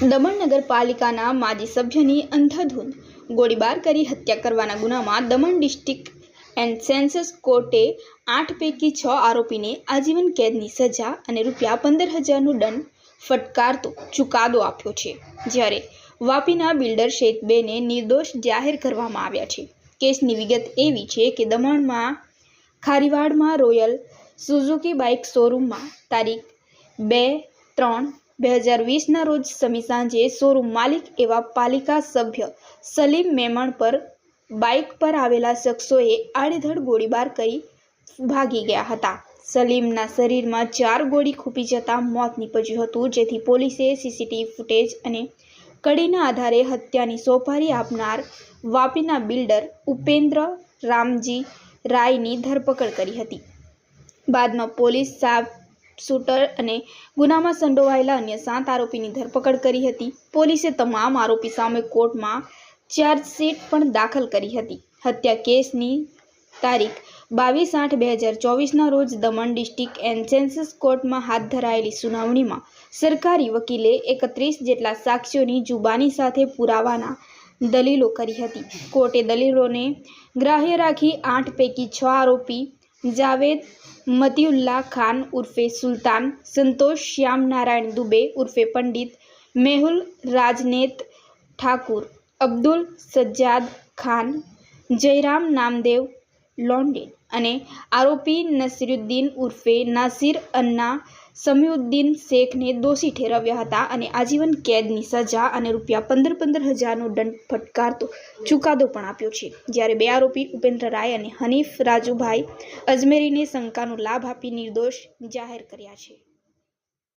દમણ નગરપાલિકાના માજી સભ્યની અંધાધૂંધ ગોળીબાર કરી હત્યા કરવાના ગુનામાં દમણ ડિસ્ટ્રિક્ટ એન્ડ સેન્સસ કોર્ટે આઠ પૈકી છ આરોપીને આજીવન કેદની સજા અને રૂપિયા પંદર હજારનો દંડ ફટકારતો ચુકાદો આપ્યો છે. જ્યારે વાપીના બિલ્ડર સહિત બેને નિર્દોષ જાહેર કરવામાં આવ્યા છે. કેસની વિગત એવી છે કે દમણમાં ખારીવાડમાં રોયલ સુઝુકી બાઇક શોરૂમમાં તારીખ બે ત્રણ બે હજાર વીસના રોજ સમી સાંજે શોરૂમ માલિક એવા પાલિકા સભ્ય સલીમ મેમણ પર બાઇક પર આવેલા શખ્સોએ આડેધડ ગોળીબાર કરી ભાગી ગયા હતા. સલીમના શરીરમાં ચાર ગોળી ખૂપી જતાં મોત નીપજ્યું હતું, જેથી પોલીસે સીસીટીવી ફૂટેજ અને કડીના આધારે હત્યાની સોપારી આપનાર વાપીના બિલ્ડર ઉપેન્દ્ર રામજી રાયની ધરપકડ કરી હતી. બાદમાં પોલીસ સાબ શૂટર અને ગુનામાં સંડોવાયેલા અન્ય સાત આરોપીની ધરપકડ કરી હતી. પોલીસે તમામ આરોપી સામે કોર્ટમાં ચાર્જશીટ પણ દાખલ કરી હતી. હત્યા કેસની તારીખ બાવીસ આઠ બે હજાર ચોવીસના રોજ દમણ ડિસ્ટ્રિક્ટ એન્ડ કોર્ટમાં હાથ ધરાયેલી સુનાવણીમાં સરકારી વકીલે એકત્રીસ જેટલા સાક્ષીઓની જુબાની સાથે પુરાવાના દલીલો કરી હતી. કોર્ટે દલીલોને ગ્રાહ્ય રાખી આઠ પૈકી છ આરોપી જાવેદ મતિઉલ્લા ખાન ઉર્ફે સુલતાન સંતોષ શ્યામનારાયણ દુબે ઉર્ફે પંડિત મેહુલ રાજનેત ઠાકુર અબ્દુલ સજ્જાદ ખાન જયરામ નામદેવ લોંડેન અને આરોપી નસીરુદ્દીન ઉર્ફે નાસિર અન્ના સમીઉદ્દીન શેખને દોષી ઠેરવ્યા હતા અને આજીવન કેદની સજા અને રૂપિયા પંદર પંદર હજારનો દંડ ફટકારતો ચુકાદો પણ આપ્યો છે. જ્યારે બે આરોપી ઉપેન્દ્ર રાય અને હનીફ રાજુભાઈ અજમેરીને શંકાનો લાભ આપી નિર્દોષ જાહેર કર્યા છે.